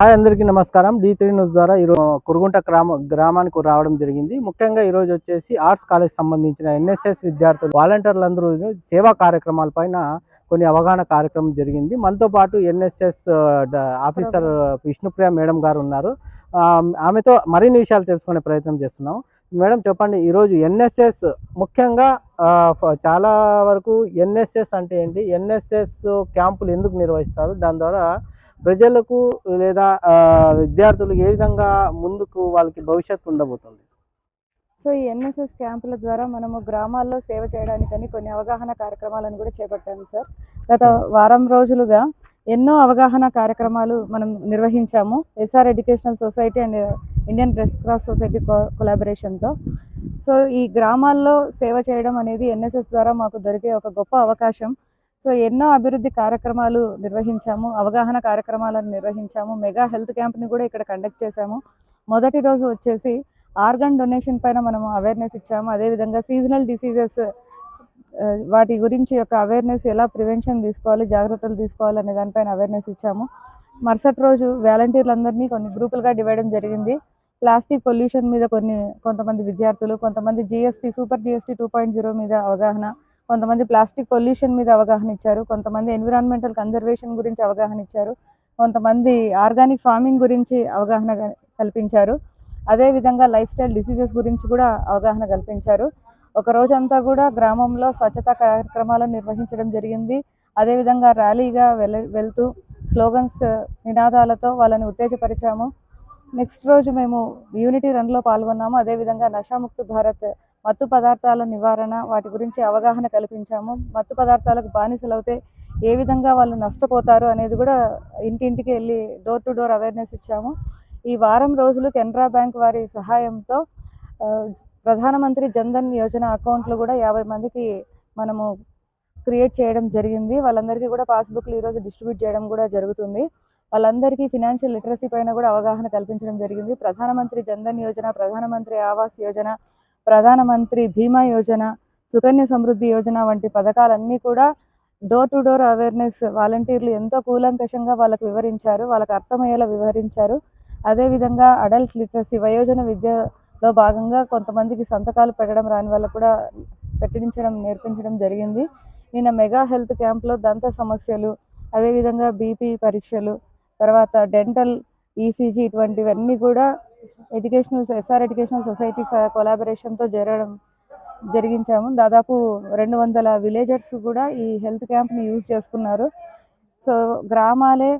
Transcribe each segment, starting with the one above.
Hi అందరికీ నమస్కారం. D three news ద్వారా ఈరోజు కురుగుంట గ్రామ గ్రామానికి రావడం జరిగింది. ముఖ్యంగా ఈరోజు వచ్చేసి ఆర్ట్స్ కాలేజ్ సంబంధించిన ఎన్ఎస్ఎస్ విద్యార్థులు వాలంటీర్లందరూ సేవా కార్యక్రమాల పైన కొన్ని అవగాహన కార్యక్రమం జరిగింది. మనతో పాటు ఎన్ఎస్ఎస్ ఆఫీసర్ విష్ణుప్రియ మేడం గారు ఉన్నారు. ఆమెతో మరిన్ని విషయాలు తెలుసుకునే ప్రయత్నం చేస్తున్నాం. మేడం చెప్పండి ఈరోజు ఎన్ఎస్ఎస్ ముఖ్యంగా చాలా వరకు ఎన్ఎస్ఎస్ అంటే ఏంటి? ఎన్ఎస్ఎస్ క్యాంపులు ఎందుకు నిర్వహిస్తారు? దాని ద్వారా ప్రజలకు లేదా విద్యార్థులకు విద్యార్థులు ఏ విధంగా ముందుకు వాళ్ళకి భవిష్యత్తు ఉండబోతుంది? సో ఈ ఎన్ఎస్ఎస్ క్యాంపుల ద్వారా మనము గ్రామాల్లో సేవ చేయడానికని కొన్ని అవగాహన కార్యక్రమాలను కూడా చేపట్టాము సార్. గత వారం రోజులుగా ఎన్నో అవగాహన కార్యక్రమాలు మనం నిర్వహించాము. SR educational society and Indian Red Cross society కొలాబరేషన్తో. So ఈ గ్రామాల్లో సేవ చేయడం అనేది ఎన్ఎస్ఎస్ ద్వారా మాకు దొరికే ఒక గొప్ప అవకాశం. సో ఎన్నో అభివృద్ధి కార్యక్రమాలు నిర్వహించాము అవగాహన కార్యక్రమాలను నిర్వహించాము మెగా హెల్త్ క్యాంప్ని కూడా ఇక్కడ కండక్ట్ చేశాము. మొదటి రోజు వచ్చేసి ఆర్గన్ డొనేషన్ పైన మనము అవేర్నెస్ ఇచ్చాము. అదేవిధంగా సీజనల్ డిసీజెస్ వాటి గురించి యొక్క అవేర్నెస్ ఎలా ప్రివెన్షన్ తీసుకోవాలి జాగ్రత్తలు తీసుకోవాలి అనే దానిపైన అవేర్నెస్ ఇచ్చాము. మరుసటి రోజు వాలంటీర్లందరినీ కొన్ని గ్రూపులుగా డివైడ్ జరిగింది. ప్లాస్టిక్ పొల్యూషన్ మీద కొన్ని కొంతమంది విద్యార్థులు కొంతమంది GST super GST two point zero మీద అవగాహన కొంతమంది ప్లాస్టిక్ పొల్యూషన్ మీద అవగాహన ఇచ్చారు కొంతమంది ఎన్విరాన్మెంటల్ కన్జర్వేషన్ గురించి అవగాహన ఇచ్చారు కొంతమంది ఆర్గానిక్ ఫార్మింగ్ గురించి అవగాహన కల్పించారు. అదేవిధంగా లైఫ్ స్టైల్ డిసీజెస్ గురించి కూడా అవగాహన కల్పించారు. ఒక రోజంతా కూడా గ్రామంలో స్వచ్ఛతా కార్యక్రమాలను నిర్వహించడం జరిగింది. అదేవిధంగా ర్యాలీగా వెళ్ళ వెళ్తూ స్లోగన్స్ నినాదాలతో వాళ్ళని ఉత్తేజపరిచాము. నెక్స్ట్ రోజు మేము యూనిటీ రన్లో పాల్గొన్నాము. అదేవిధంగా నషాముక్త భారత్ మత్తు పదార్థాల నివారణ వాటి గురించి అవగాహన కల్పించాము. మత్తు పదార్థాలకు బానిసలవుతే ఏ విధంగా వాళ్ళు నష్టపోతారు అనేది కూడా ఇంటింటికి వెళ్ళి డోర్ టు డోర్ అవేర్నెస్ ఇచ్చాము. ఈ వారం రోజులు కెనరా బ్యాంక్ వారి సహాయంతో ప్రధానమంత్రి జన్ధన్ యోజన అకౌంట్లు కూడా యాభై మందికి మనము క్రియేట్ చేయడం జరిగింది. వాళ్ళందరికీ కూడా పాస్బుక్లు ఈరోజు డిస్ట్రిబ్యూట్ చేయడం కూడా జరుగుతుంది. వాళ్ళందరికీ ఫినాన్షియల్ లిటరసీ పైన కూడా అవగాహన కల్పించడం జరిగింది. ప్రధానమంత్రి జన్ధన్ యోజన ప్రధానమంత్రి ఆవాస్ యోజన ప్రధానమంత్రి బీమా యోజన సుకన్య సమృద్ధి యోజన వంటి పథకాలన్నీ కూడా డోర్ టు డోర్ అవేర్నెస్ వాలంటీర్లు ఎంతో కూలంకషంగా వాళ్ళకు వివరించారు వాళ్ళకి అర్థమయ్యేలా వివరించారు. అదేవిధంగా అడల్ట్ లిటరసీ వయోజన విద్యలో భాగంగా కొంతమందికి సంతకాలు పెట్టడం రాని వల్ల కూడా పెట్టించడం నేర్పించడం జరిగింది. నిన్న మెగా హెల్త్ క్యాంప్లో దంత సమస్యలు అదేవిధంగా బీపీ పరీక్షలు తర్వాత డెంటల్ ఈసీజీ ఇటువంటివన్నీ కూడా ఎడ్యుకేషనల్ ఎస్ఆర్ ఎడ్యుకేషనల్ సొసైటీ కొలాబరేషన్తో జరగడం జరిగించాము. దాదాపు రెండు వందల విలేజర్స్ కూడా ఈ హెల్త్ క్యాంప్ని యూజ్ చేసుకున్నారు. సో గ్రామాలే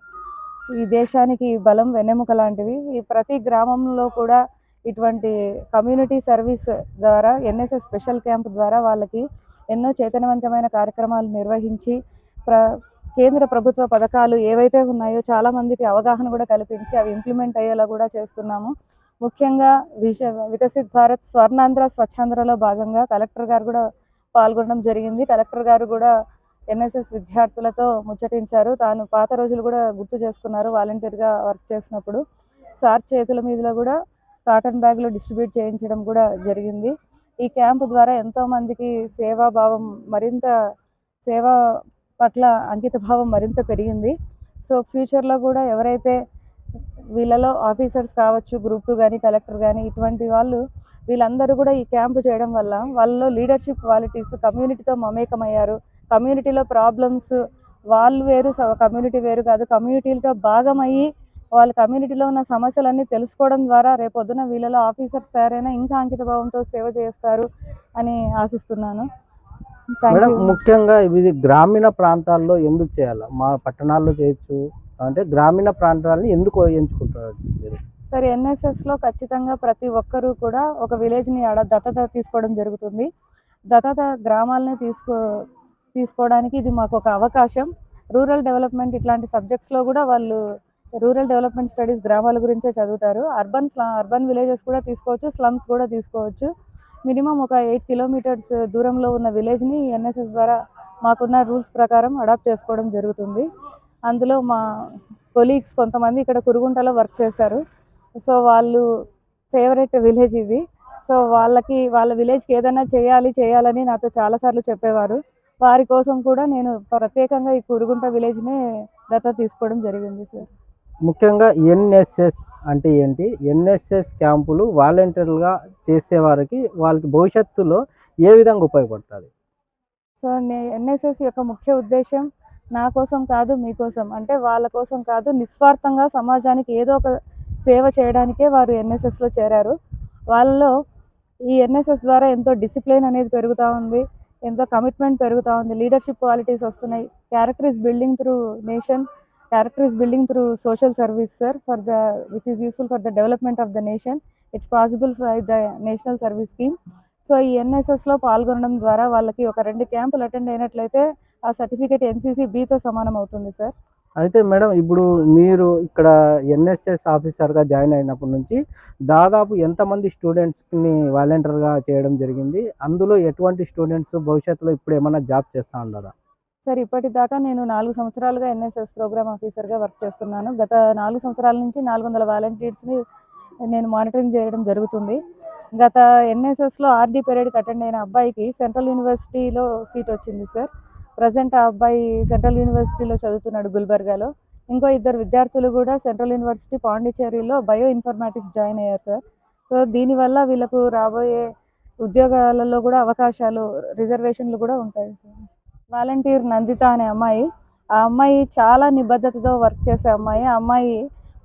ఈ దేశానికి బలం వెన్నెముక లాంటివి. ఈ ప్రతి గ్రామంలో కూడా ఇటువంటి కమ్యూనిటీ సర్వీస్ ద్వారా ఎన్ఎస్ఎస్ స్పెషల్ క్యాంప్ ద్వారా వాళ్ళకి ఎన్నో చైతన్యవంతమైన కార్యక్రమాలు నిర్వహించి ప్ర కేంద్ర ప్రభుత్వ పథకాలు ఏవైతే ఉన్నాయో చాలా మందికి అవగాహన కూడా కల్పించి అవి ఇంప్లిమెంట్ అయ్యేలా కూడా చేస్తున్నాము. ముఖ్యంగా విష వికసిత్ భారత్ స్వర్ణాంధ్ర స్వచ్ఛాంధ్రలో భాగంగా కలెక్టర్ గారు కూడా పాల్గొనడం జరిగింది. కలెక్టర్ గారు కూడా ఎన్ఎస్ఎస్ విద్యార్థులతో ముచ్చటించారు. తాను పాత రోజులు కూడా గుర్తు చేసుకున్నారు వాలంటీర్గా వర్క్ చేసినప్పుడు. సార్ చేతుల మీదులో కూడా కాటన్ బ్యాగులు డిస్ట్రిబ్యూట్ చేయించడం కూడా జరిగింది. ఈ క్యాంపు ద్వారా ఎంతోమందికి సేవాభావం మరింత సేవా పట్ల అంకితభావం మరింత పెరిగింది. సో ఫ్యూచర్లో కూడా ఎవరైతే వీళ్ళలో ఆఫీసర్స్ కావచ్చు గ్రూప్ టూ కానీ కలెక్టర్ కానీ ఇటువంటి వాళ్ళు వీళ్ళందరూ కూడా ఈ క్యాంపు చేయడం వల్ల వాళ్ళలో లీడర్షిప్ క్వాలిటీస్ కమ్యూనిటీతో మమేకమయ్యారు. కమ్యూనిటీలో ప్రాబ్లమ్స్ వాళ్ళు వేరు కమ్యూనిటీ వేరు కాదు. కమ్యూనిటీలతో భాగమయ్యి వాళ్ళ కమ్యూనిటీలో ఉన్న సమస్యలన్నీ తెలుసుకోవడం ద్వారా రేపొద్దున వీళ్ళలో ఆఫీసర్స్ తయారైనా ఇంకా అంకితభావంతో సేవ చేస్తారు అని ఆశిస్తున్నాను. మేడం ముఖ్యంగా ఇది గ్రామీణ ప్రాంతాల్లో ఎందుకు చేయాలి? మా పట్టణాల్లో చేయొచ్చు? అంటే గ్రామీణ ప్రాంతాలని ఎందుకు ఎంచుకుంటారు మీరు? సరే ఎన్ఎస్ఎస్లో ఖచ్చితంగా ప్రతి ఒక్కరూ కూడా ఒక విలేజ్ని ఆడ దత్తత తీసుకోవడం జరుగుతుంది. దత్తత గ్రామాలని తీసుకో తీసుకోవడానికి ఇది మాకు ఒక అవకాశం. రూరల్ డెవలప్మెంట్ ఇట్లాంటి సబ్జెక్ట్స్లో కూడా వాళ్ళు రూరల్ డెవలప్మెంట్ స్టడీస్ గ్రామాల గురించే చదువుతారు. అర్బన్ స్లా అర్బన్ విలేజెస్ కూడా తీసుకోవచ్చు స్లమ్స్ కూడా తీసుకోవచ్చు. మినిమం ఒక ఎయిట్ కిలోమీటర్స్ దూరంలో ఉన్న విలేజ్ని ఎన్ఎస్ఎస్ ద్వారా మాకున్న రూల్స్ ప్రకారం అడాప్ట్ చేసుకోవడం జరుగుతుంది. అందులో మా కొలీగ్స్ కొంతమంది ఇక్కడ కురుగుంటలో వర్క్ చేశారు. సో వాళ్ళు ఫేవరెట్ విలేజ్ ఇది. సో వాళ్ళకి వాళ్ళ విలేజ్కి ఏదైనా చేయాలి చేయాలని నాతో చాలాసార్లు చెప్పేవారు. వారి కోసం కూడా నేను ప్రత్యేకంగా ఈ కురుగుంట విలేజ్ని దత్త తీసుకోవడం జరిగింది సార్. ముఖ్యంగా ఎన్ఎస్ఎస్ అంటే ఏంటి? ఎన్ఎస్ఎస్ క్యాంపులు వాలంటీర్లుగా చేసేవారికి వాళ్ళకి భవిష్యత్తులో ఏ విధంగా ఉపయోగపడుతుంది? సో ఎన్ఎస్ఎస్ యొక్క ముఖ్య ఉద్దేశం నా కోసం కాదు మీకోసం అంటే వాళ్ళ కోసం కాదు నిస్వార్థంగా సమాజానికి ఏదో ఒక సేవ చేయడానికే వారు ఎన్ఎస్ఎస్లో చేరారు. వాళ్ళలో ఈ ఎన్ఎస్ఎస్ ద్వారా ఎంతో డిసిప్లిన్ అనేది పెరుగుతూ ఉంది ఎంతో కమిట్మెంట్ పెరుగుతూ ఉంది లీడర్షిప్ క్వాలిటీస్ వస్తున్నాయి character is building through nation character is building through social service sir for the which is useful for the development of the nation it's possible for the national service scheme so ఈ ఎన్ఎస్ఎస్లో పాల్గొనడం ద్వారా వాళ్ళకి ఒక రెండు క్యాంపులు attend అయినట్లయితే ఆ సర్టిఫికేట్ ఎన్సీసీ బీతో సమానం అవుతుంది సార్ అయితే మేడం ఇప్పుడు మీరు ఇక్కడ ఎన్ఎస్ఎస్ ఆఫీసర్గా జాయిన్ అయినప్పటి నుంచి దాదాపు ఎంతమంది స్టూడెంట్స్ని వాలంటీర్గా చేయడం జరిగింది? అందులో ఎటువంటి స్టూడెంట్స్ భవిష్యత్తులో ఇప్పుడు ఏమైనా జాబ్ చేస్తూ ఉన్నారా? సార్ ఇప్పటిదాకా నేను నాలుగు సంవత్సరాలుగా ఎన్ఎస్ఎస్ ప్రోగ్రామ్ ఆఫీసర్గా వర్క్ చేస్తున్నాను. గత నాలుగు సంవత్సరాల నుంచి నాలుగు వందల వాలంటీర్స్ని నేను మానిటరింగ్ చేయడం జరుగుతుంది. గత ఎన్ఎస్ఎస్లో ఆర్డీ పీరియడ్కి అటెండ్ అయిన అబ్బాయికి సెంట్రల్ యూనివర్సిటీలో సీట్ వచ్చింది సార్. ప్రజెంట్ ఆ అబ్బాయి సెంట్రల్ యూనివర్సిటీలో చదువుతున్నాడు గుల్బర్గాలో. ఇంకో ఇద్దరు విద్యార్థులు కూడా సెంట్రల్ యూనివర్సిటీ పాండిచేరిలో బయో ఇన్ఫర్మాటిక్స్ జాయిన్ అయ్యారు సార్. సో దీనివల్ల వీళ్ళకు రాబోయే ఉద్యోగాలలో కూడా అవకాశాలు రిజర్వేషన్లు కూడా ఉంటాయి సార్. వాలంటీర్ నందిత అనే అమ్మాయి. ఆ అమ్మాయి చాలా నిబద్ధతతో వర్క్ చేసే అమ్మాయి. ఆ అమ్మాయి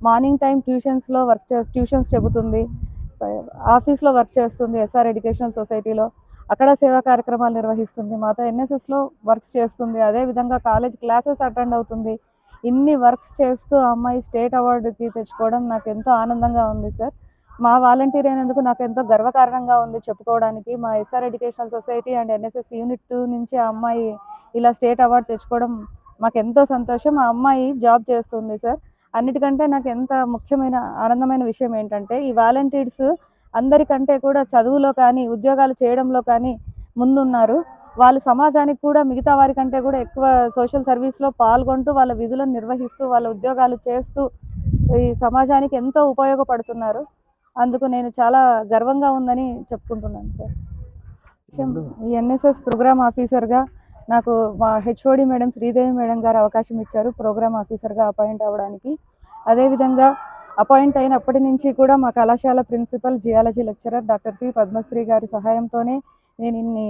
మార్నింగ్ టైం ట్యూషన్స్లో వర్క్ చే ట్యూషన్స్ చెబుతుంది. ఆఫీస్లో వర్క్ చేస్తుంది ఎస్ఆర్ ఎడ్యుకేషనల్ సొసైటీలో. అక్కడ సేవా కార్యక్రమాలు నిర్వహిస్తుంది. మాతో ఎన్ఎస్ఎస్లో వర్క్స్ చేస్తుంది. అదేవిధంగా కాలేజ్ క్లాసెస్ అటెండ్ అవుతుంది. ఇన్ని వర్క్స్ చేస్తూ ఆ అమ్మాయి స్టేట్ అవార్డుకి తెచ్చుకోవడం నాకు ఎంతో ఆనందంగా ఉంది సార్. మా వాలంటీర్ అయినందుకు నాకు ఎంతో గర్వకారణంగా ఉంది చెప్పుకోవడానికి. మా SR educational society and NSS unit two నుంచి ఆ అమ్మాయి ఇలా స్టేట్ అవార్డు తెచ్చుకోవడం మాకు ఎంతో సంతోషం. ఆ అమ్మాయి జాబ్ చేస్తుంది సార్. అన్నిటికంటే నాకు ఎంత ముఖ్యమైన ఆనందమైన విషయం ఏంటంటే ఈ వాలంటీర్స్ అందరికంటే కూడా చదువులో కానీ ఉద్యోగాలు చేయడంలో కానీ ముందున్నారు. వాళ్ళు సమాజానికి కూడా మిగతా వారికంటే కూడా ఎక్కువ సోషల్ సర్వీస్లో పాల్గొంటూ వాళ్ళ విధులను నిర్వహిస్తూ వాళ్ళ ఉద్యోగాలు చేస్తూ ఈ సమాజానికి ఎంతో ఉపయోగపడుతున్నారు. అందుకు నేను చాలా గర్వంగా ఉందని చెప్పుకుంటున్నాను సార్. ఈ ఎన్ఎస్ఎస్ ప్రోగ్రామ్ ఆఫీసర్గా నాకు మా హెచ్ఓడి మేడం శ్రీదేవి మేడం గారు అవకాశం ఇచ్చారు ప్రోగ్రామ్ ఆఫీసర్గా అపాయింట్ అవ్వడానికి. అదేవిధంగా అపాయింట్ అయినప్పటి నుంచి కూడా మా కళాశాల principal geology lecturer doctor P Padmashri గారి సహాయంతోనే నేను ఇన్ని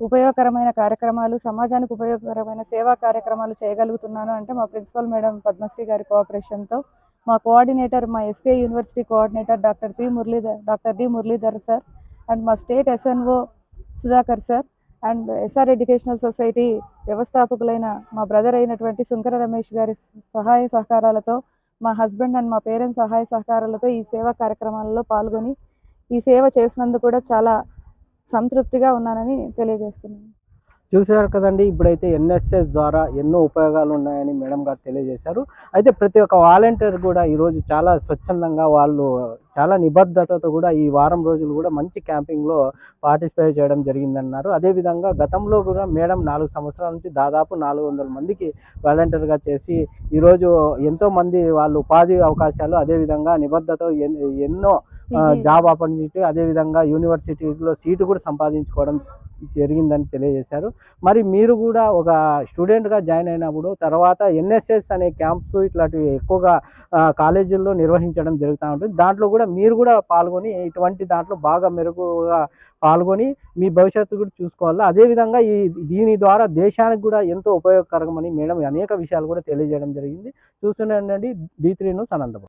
ఉపయోగకరమైన కార్యక్రమాలు సమాజానికి ఉపయోగకరమైన సేవా కార్యక్రమాలు చేయగలుగుతున్నాను అంటే మా ప్రిన్సిపల్ మేడం పద్మశ్రీ గారి కోఆపరేషన్తో మా కోఆర్డినేటర్ మా SK university coordinator doctor P Muralidhar doctor D Muralidhar sir and మా state SNO Sudhakar sir and SR educational society వ్యవస్థాపకులైన మా బ్రదర్ అయినటువంటి శంకర రమేష్ గారి సహాయ సహకారాలతో మా హస్బెండ్ అండ్ మా పేరెంట్స్ సహాయ సహకారాలతో ఈ సేవా కార్యక్రమాలలో పాల్గొని ఈ సేవ చేసినందుకు కూడా చాలా సంతృప్తిగా ఉన్నానని తెలియజేస్తున్నాను. చూసారు కదండి ఇప్పుడైతే ఎన్ఎస్ఎస్ ద్వారా ఎన్నో ఉపయోగాలు ఉన్నాయని మేడం గారు తెలియజేశారు. అయితే ప్రతి ఒక్క వాలంటీర్ కూడా ఈరోజు చాలా స్వచ్ఛందంగా వాళ్ళు చాలా నిబద్ధతతో కూడా ఈ వారం రోజులు కూడా మంచి క్యాంపింగ్లో పార్టిసిపేట్ చేయడం జరిగిందన్నారు. అదేవిధంగా గతంలో కూడా మేడం నాలుగు సంవత్సరాల నుంచి దాదాపు నాలుగు వందల మందికి వాలంటీర్గా చేసి ఈరోజు ఎంతో మంది వాళ్ళు ఉపాధి అవకాశాలు అదేవిధంగా నిబద్ధత ఎన్- ఎన్నో జాబ్ ఆపర్చునిటీ అదేవిధంగా యూనివర్సిటీస్లో సీటు కూడా సంపాదించుకోవడం జరిగిందని తెలియజేశారు. మరి మీరు కూడా ఒక స్టూడెంట్గా జాయిన్ అయినప్పుడు తర్వాత ఎన్ఎస్ఎస్ అనే క్యాంప్స్ ఇట్లాంటివి ఎక్కువగా కాలేజీల్లో నిర్వహించడం జరుగుతూ ఉంటుంది. దాంట్లో కూడా మీరు కూడా పాల్గొని ఇటువంటి దాంట్లో బాగా మెరుగుగా పాల్గొని మీ భవిష్యత్తు కూడా చూసుకోవాలి? అదేవిధంగా ఈ దీని ద్వారా దేశానికి కూడా ఎంతో ఉపయోగకరమని మేడం అనేక విషయాలు కూడా తెలియజేయడం జరిగింది. చూస్తూనే ఉండండి. D three news Anantapuram.